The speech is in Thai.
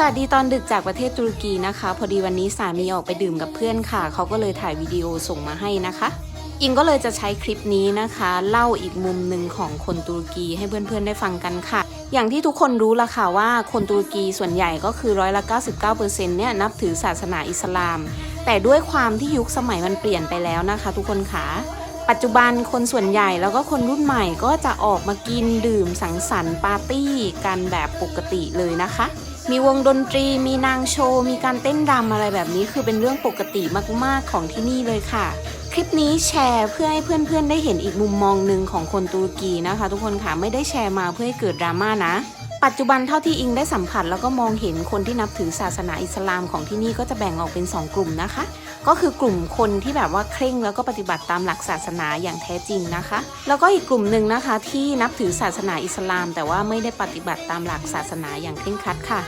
สวัสดีตอนดึกจากประเทศตุรกีนะคะ พอดีวันนี้สามีออกไปดื่มกับเพื่อนค่ะ เขาก็เลยถ่ายวิดีโอส่งมาให้นะคะ อิงก็เลยจะใช้คลิปนี้นะคะ เล่าอีกมุมหนึ่งของคนตุรกีให้เพื่อนๆได้ฟังกันค่ะ อย่างที่ทุกคนรู้ละค่ะว่าคนตุรกีส่วนใหญ่ก็คือร้อยละ99%เนี่ยนับถือศาสนาอิสลาม แต่ด้วยความที่ยุคสมัยมันเปลี่ยนไปแล้วนะคะ ทุกคนค่ะปัจจุบันคนส่วนใหญ่แล้วก็คนรุ่นใหม่ก็จะออกมากินดื่มสังสรรค์ปาร์ตี้กันแบบปกติเลยนะคะ มีวงดนตรี มีนางโชว์ มีการเต้นรำอะไรแบบนี้คือเป็นเรื่องปกติมากๆของที่นี่เลยค่ะ คลิปนี้แชร์เพื่อให้เพื่อนๆได้เห็นอีกมุมมองหนึ่งของคนตุรกีนะคะ ทุกคนค่ะไม่ได้แชร์มาเพื่อให้เกิดดราม่านะปัจจุบันเท่าที่อิงได้สัมผัสแล้วก็มองเห็นคนที่นับถือศาสนาอิสลามของที่นี่ก็จะแบ่งออกเป็น 2 กลุ่มนะคะ ก็คือกลุ่มคนที่แบบว่าเคร่งแล้วก็ปฏิบัติตามหลักศาสนาอย่างแท้จริงนะคะ แล้วก็อีกกลุ่มหนึ่งนะคะ ที่นับถือศาสนาอิสลาม แต่ว่าไม่ได้ปฏิบัติตามหลักศาสนาอย่างเคร่งครัดค่ะ